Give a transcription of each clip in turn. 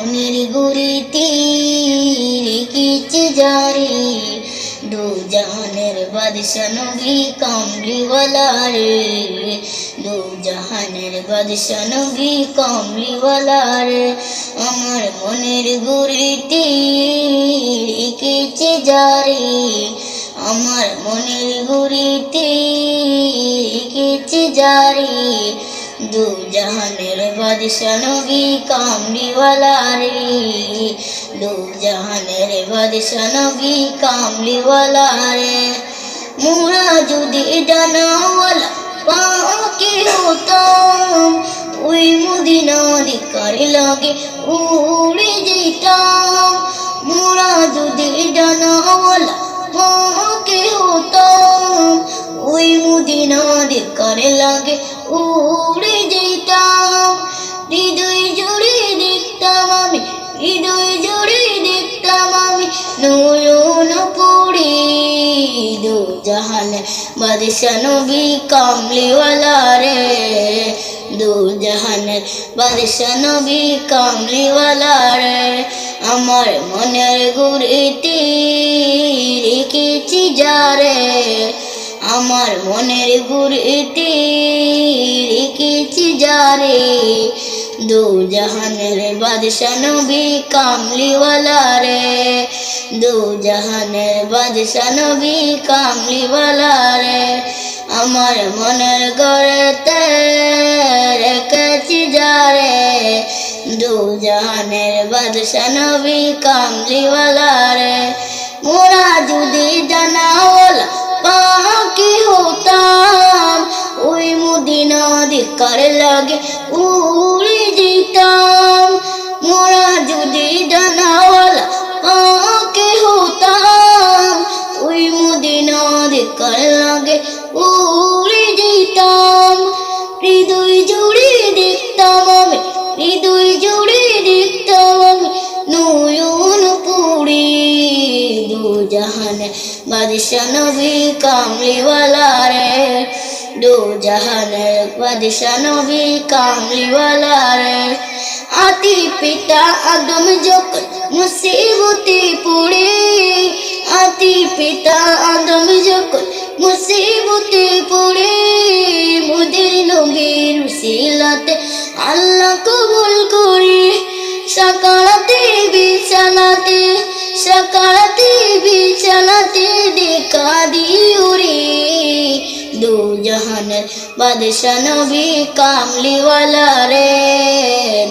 মনের গুড়িতে রেখেছে জারে। দু জাহানের বাদশা নবী কামলিওয়ালা রে। দু জাহানের বাদশা নবী কামলিওয়ালা রে। আমার মনের গুড়িতে রেখেছে জারে। আমার মনের গুড়িতে রেখেছে জারে। দু জাহানের বাদশা নবী কামলিওয়ালা রে। দু জাহানের বাদশা নবী কামলিওয়ালা রে। মোরা যদি ডানাওয়ালা পাকে হতাম। ওই মদিনা দিকার লাগে উড়ে যেতাম। মোরা যদি ডানাওয়ালা পাকে হতাম। ওই মদিনা দিকার লাগে উড়ে জাহান বাদশা নবী কামলিওয়ালা রে। দু জাহানে বাদশা নবী কামলিওয়ালা রে। আমার মনের গুরিতি রেখেছি যারে আমার মনের গুড়িতে রেখেছি যারে দু জাহানের বাদশা নবী কামলিওয়ালা রে। দু জাহানের বাদশা নবী কামলিওয়ালা রে। আমার মনের গড়েতে রেখেছি যারে দু জাহানের বাদশা নবী কামলিওয়ালা রে। মোরা যদি জানাওয়ালা পাখি হতাম। ওই মুদিনা দিকার লাগে উড়ে বাদশা নবী কামলিওয়ালা রে। দু জাহানের বাদশা নবী কামলিওয়ালা রে। আতি পিতা আদম যখন মুসিবতে পড়ে। আতি পিতা আদম যখন মুসিবতে পড়ে। মুদের নবীর সিলাতে আল্লাহ কবুল করে। সকালতে বিছানাতে সকালতে বাদশা নবী কামলিওয়ালা রে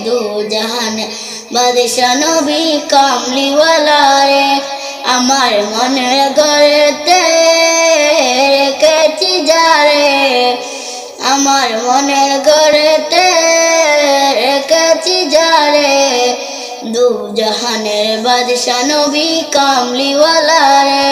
দু জাহানের বাদশা নবী কামলিওয়ালা রে আমার মনের ঘরেতে রেখেছি যারে আমার মনের ঘরেতে রেখেছি যারে দু জাহানের বাদশা নবী কামলিওয়ালা রে